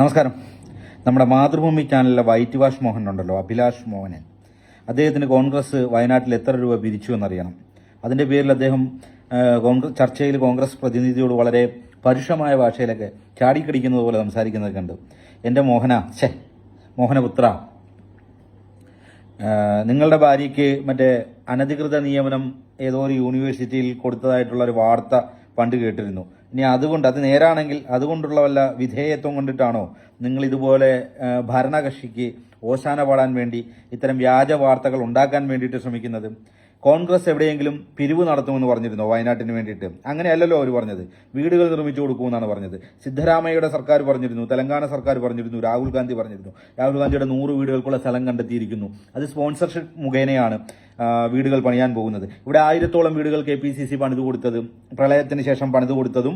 നമസ്കാരം. നമ്മുടെ മാതൃഭൂമി ചാനലിലെ വൈറ്റ് വാഷ് മോഹൻ ഉണ്ടല്ലോ അഭിലാഷ് മോഹനൻ അദ്ദേഹത്തിന് കോൺഗ്രസ് വയനാട്ടിൽ എത്ര രൂപ പിരിച്ചു എന്നറിയണം. അതിന്റെ പേരിൽ അദ്ദേഹം കോൺഗ്രസ് ചർച്ചയിൽ കോൺഗ്രസ് പ്രതിനിധിയോട് വളരെ പരുഷമായ ഭാഷയിലൊക്കെ ചാടിക്കടിക്കുന്നത് പോലെ സംസാരിക്കുന്നത് കണ്ടു എന്റെ മോഹന ഛേ മോഹനപുത്ര. നിങ്ങളുടെ ഭാര്യയ്ക്ക് മറ്റേ അനധികൃത നിയമനം ഏതോ ഒരു യൂണിവേഴ്സിറ്റിയിൽ കൊടുത്തതായിട്ടുള്ള ഒരു വാർത്ത പണ്ട് കേട്ടിരുന്നു. ഇനി അതുകൊണ്ട് അത് നേരാണെങ്കിൽ അതുകൊണ്ടുള്ള വല്ല വിധേയത്വം കൊണ്ടിട്ടാണോ നിങ്ങൾ ഇതുപോലെ ഭരണകക്ഷിക്ക് ഓശാന പാടാൻ വേണ്ടി ഇത്തരം വ്യാജ വാർത്തകൾ ഉണ്ടാക്കാൻ വേണ്ടിയിട്ട് ശ്രമിക്കുന്നത്? കോൺഗ്രസ് എവിടെയെങ്കിലും പിരിവ് നടത്തുമെന്ന് പറഞ്ഞിരുന്നോ വയനാട്ടിന് വേണ്ടിയിട്ട്? അങ്ങനെയല്ലല്ലോ അവർ പറഞ്ഞത്. വീടുകൾ നിർമ്മിച്ചു കൊടുക്കുമെന്നാണ് പറഞ്ഞത്. സിദ്ധരാമയ്യയുടെ സർക്കാർ പറഞ്ഞിരുന്നു തെലങ്കാന സർക്കാർ പറഞ്ഞിരുന്നു രാഹുൽ ഗാന്ധി പറഞ്ഞിരുന്നു. രാഹുൽ ഗാന്ധിയുടെ നൂറ് വീടുകൾക്കുള്ള സ്ഥലം കണ്ടെത്തിയിരിക്കുന്നു. അത് സ്പോൺസർഷിപ്പ് മുഖേനയാണ് വീടുകൾ പണിയാൻ പോകുന്നത്. ഇവിടെ ആയിരത്തോളം വീടുകൾ കെ പി സി സി പണിതു കൊടുത്തതും പ്രളയത്തിന് ശേഷം പണിതു കൊടുത്തതും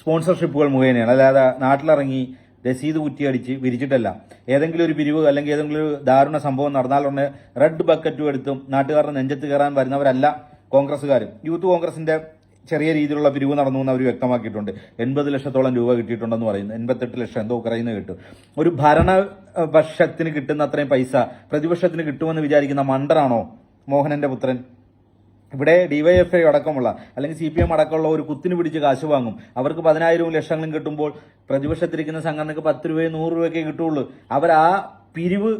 സ്പോൺസർഷിപ്പുകൾ മുഖേനയാണ്. അല്ലാതെ നാട്ടിലിറങ്ങി രസീത് കുറ്റിയടിച്ച് വിരിച്ചിട്ടല്ല. ഏതെങ്കിലും ഒരു പിരിവ് അല്ലെങ്കിൽ ഏതെങ്കിലും ഒരു ദാരുണ സംഭവം നടന്നാൽ ഉടനെ റെഡ് ബക്കറ്റും എടുത്തും നാട്ടുകാരുടെ നെഞ്ചത്ത് കയറാൻ വരുന്നവരല്ല കോൺഗ്രസ്സുകാർ യൂത്ത് കോൺഗ്രസിന്റെ ചെറിയ രീതിയിലുള്ള പിരിവ് നടന്നു എന്ന് അവർ വ്യക്തമാക്കിയിട്ടുണ്ട്. എൺപത് ലക്ഷത്തോളം രൂപ കിട്ടിയിട്ടുണ്ടെന്ന് പറയുന്നു. എൺപത്തെട്ട് ലക്ഷം എന്തോ പറയുന്നത് കിട്ടും. ഒരു ഭരണപക്ഷത്തിന് കിട്ടുന്ന അത്രയും പൈസ പ്രതിപക്ഷത്തിന് കിട്ടുമെന്ന് വിചാരിക്കുന്ന മണ്ടറാണോ മോഹനന്റെ പുത്രൻ? ഇവിടെ ഡിവൈഎഫ്ഐ അടക്കമുള്ള അല്ലെങ്കിൽ സി പി എം അടക്കമുള്ള ഒരു കുത്തിന് പിടിച്ച് കാശ് വാങ്ങും. അവർക്ക് പതിനായിരവും ലക്ഷങ്ങളും കിട്ടുമ്പോൾ പ്രതിപക്ഷത്തിരിക്കുന്ന സംഘടനക്ക് പത്ത് രൂപയും നൂറ് രൂപയൊക്കെ കിട്ടുള്ളൂ അവർ ആ പിരിവ്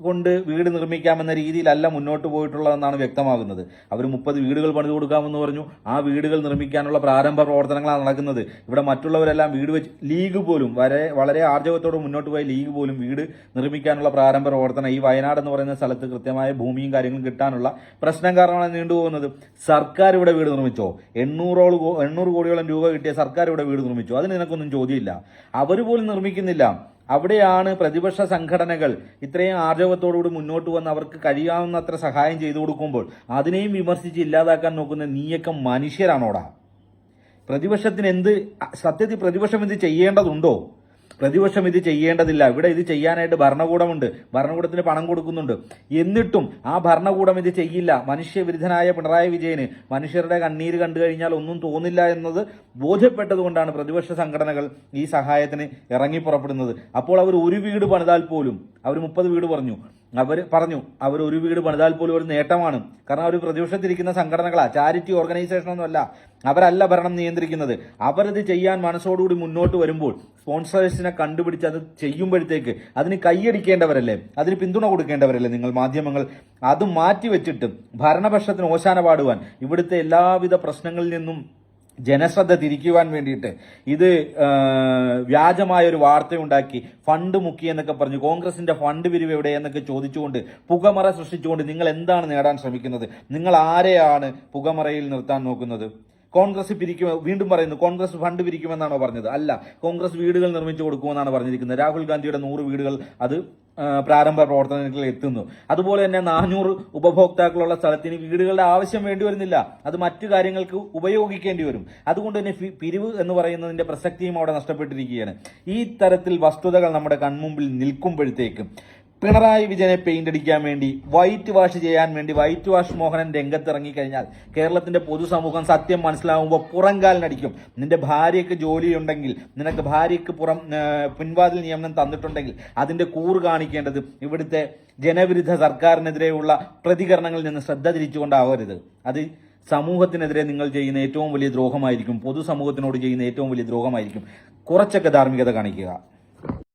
കൊണ്ട് വീട് നിർമ്മിക്കാമെന്ന രീതിയിലല്ല മുന്നോട്ട് പോയിട്ടുള്ളതെന്നാണ് വ്യക്തമാകുന്നത്. അവർ മുപ്പത് വീടുകൾ പണിത് കൊടുക്കാമെന്ന് പറഞ്ഞു. ആ വീടുകൾ നിർമ്മിക്കാനുള്ള പ്രാരംഭ പ്രവർത്തനങ്ങളാണ് നടക്കുന്നത്. ഇവിടെ മറ്റുള്ളവരെല്ലാം വീട് വെച്ച് ലീഗ് പോലും വരെ വളരെ ആർജവത്തോടെ മുന്നോട്ട് പോയ ലീഗ് പോലും വീട് നിർമ്മിക്കാനുള്ള പ്രാരംഭ പ്രവർത്തനം ഈ വയനാട് എന്ന് പറയുന്ന സ്ഥലത്ത് കൃത്യമായ ഭൂമിയും കാര്യങ്ങളും കിട്ടാനുള്ള പ്രശ്നം കാരണമാണ് നീണ്ടുപോകുന്നത് സർക്കാർ ഇവിടെ വീട് നിർമ്മിച്ചോ? എണ്ണൂറോളം എണ്ണൂറ് കോടിയോളം രൂപ കിട്ടിയ സർക്കാർ ഇവിടെ വീട് നിർമ്മിച്ചോ? അതിന് നിനക്കൊന്നും ചോദ്യമില്ല. അവർ പോലും നിർമ്മിക്കുന്നില്ല. അവിടെയാണ് പ്രതിപക്ഷ സംഘടനകൾ ഇത്രയും ആർജവത്തോടുകൂടി മുന്നോട്ട് വന്ന് അവർക്ക് കഴിയാവുന്നത്ര സഹായം ചെയ്തു കൊടുക്കുമ്പോൾ അതിനെയും വിമർശിച്ച് ഇല്ലാതാക്കാൻ നോക്കുന്ന നീയൊക്കെ മനുഷ്യരാണോടാ? പ്രതിപക്ഷത്തിന് എന്ത് സത്യത്തിൽ പ്രതിപക്ഷം എന്ത് ചെയ്യേണ്ടതുണ്ടോ? പ്രതിപക്ഷം ഇത് ചെയ്യേണ്ടതില്ല. ഇവിടെ ഇത് ചെയ്യാനായിട്ട് ഭരണകൂടമുണ്ട്. ഭരണകൂടത്തിന് പണം കൊടുക്കുന്നുണ്ട്. എന്നിട്ടും ആ ഭരണകൂടം ഇത് ചെയ്യില്ല. മനുഷ്യവിരുദ്ധനായ പിണറായി വിജയന് മനുഷ്യരുടെ കണ്ണീര് കണ്ടു കഴിഞ്ഞാൽ ഒന്നും തോന്നില്ല എന്നത് ബോധ്യപ്പെട്ടതുകൊണ്ടാണ് പ്രതിപക്ഷ സംഘടനകൾ ഈ സഹായത്തിന് ഇറങ്ങി പുറപ്പെടുന്നത് അപ്പോൾ അവർ ഒരു വീട് പണിതാൽ പോലും അവർ മുപ്പത് വീട് പറഞ്ഞു അവർ പറഞ്ഞു അവർ ഒരു വീട് പണിതാൽ പോലും ഒരു നേട്ടമാണ്. കാരണം അവർ പ്രതിപക്ഷത്തിരിക്കുന്ന സംഘടനകളാണ് ചാരിറ്റി ഓർഗനൈസേഷൻ ഒന്നുമല്ല. അവരല്ല ഭരണം നിയന്ത്രിക്കുന്നത്. അവരത് ചെയ്യാൻ മനസ്സോടുകൂടി മുന്നോട്ട് വരുമ്പോൾ സ്പോൺസേഴ്സിനെ കണ്ടുപിടിച്ച് അത് ചെയ്യുമ്പോഴത്തേക്ക് അതിന് കൈയടിക്കേണ്ടവരല്ലേ? അതിന് പിന്തുണ കൊടുക്കേണ്ടവരല്ലേ നിങ്ങൾ മാധ്യമങ്ങൾ? അത് മാറ്റിവെച്ചിട്ട് ഭരണപക്ഷത്തിന് ഓശാന പാടുവാൻ ഇവിടുത്തെ എല്ലാവിധ പ്രശ്നങ്ങളിൽ നിന്നും ജനശ്രദ്ധ തിരിക്കുവാൻ വേണ്ടിയിട്ട് ഇത് വ്യാജമായ ഒരു വാർത്തയുണ്ടാക്കി ഫണ്ട് മുക്കി എന്നൊക്കെ പറഞ്ഞു. കോൺഗ്രസിന്റെ ഫണ്ട് പിരിവ് എവിടെ എന്നൊക്കെ ചോദിച്ചുകൊണ്ട് പുകമറ സൃഷ്ടിച്ചുകൊണ്ട് നിങ്ങൾ എന്താണ് നേടാൻ ശ്രമിക്കുന്നത്? നിങ്ങൾ ആരെയാണ് പുകമറയിൽ നിർത്താൻ നോക്കുന്നത്? കോൺഗ്രസ് പിരിക്കും വീണ്ടും പറയുന്നു കോൺഗ്രസ് ഫണ്ട് പിരിക്കുമെന്നാണോ പറഞ്ഞത്? അല്ല കോൺഗ്രസ് വീടുകൾ നിർമ്മിച്ചു കൊടുക്കുമെന്നാണ് പറഞ്ഞിരിക്കുന്നത്. രാഹുൽ ഗാന്ധിയുടെ നൂറ് വീടുകൾ അത് പ്രാരംഭ പ്രവർത്തനങ്ങളിൽ എത്തുന്നു. അതുപോലെ തന്നെ നാനൂറ് ഉപഭോക്താക്കളുള്ള സ്ഥലത്തിന് വീടുകളുടെ ആവശ്യം വേണ്ടി വരുന്നില്ല. അത് മറ്റു കാര്യങ്ങൾക്ക് ഉപയോഗിക്കേണ്ടി വരും. അതുകൊണ്ട് തന്നെ പിരിവ് എന്ന് പറയുന്നതിന്റെ പ്രസക്തിയും അവിടെ നഷ്ടപ്പെട്ടിരിക്കുകയാണ്. ഈ തരത്തിൽ വസ്തുതകൾ നമ്മുടെ കൺമുമ്പിൽ നിൽക്കുമ്പോഴത്തേക്കും പിണറായി വിജയനെ പെയിന്റ് അടിക്കാൻ വേണ്ടി വൈറ്റ് വാഷ് ചെയ്യാൻ വേണ്ടി വൈറ്റ് വാഷ് മോഹനൻ രംഗത്തിറങ്ങി കഴിഞ്ഞാൽ കേരളത്തിന്റെ പൊതുസമൂഹം സത്യം മനസ്സിലാവുമ്പോൾ പുറംകാലിനടിക്കും നിന്റെ ഭാര്യയ്ക്ക് ജോലിയുണ്ടെങ്കിൽ നിനക്ക് ഭാര്യയ്ക്ക് പുറം പിൻവാതിൽ നിയമനം തന്നിട്ടുണ്ടെങ്കിൽ അതിന്റെ കൂറ് കാണിക്കേണ്ടത് ഇവിടുത്തെ ജനവിരുദ്ധ സർക്കാരിനെതിരെയുള്ള പ്രതികരണങ്ങളിൽ നിന്ന് ശ്രദ്ധ തിരിച്ചുകൊണ്ടാവരുത്. അത് സമൂഹത്തിനെതിരെ നിങ്ങൾ ചെയ്യുന്ന ഏറ്റവും വലിയ ദ്രോഹമായിരിക്കും. പൊതുസമൂഹത്തിനോട് ചെയ്യുന്ന ഏറ്റവും വലിയ ദ്രോഹമായിരിക്കും. കുറച്ചൊക്കെ ധാർമ്മികത കാണിക്കുക.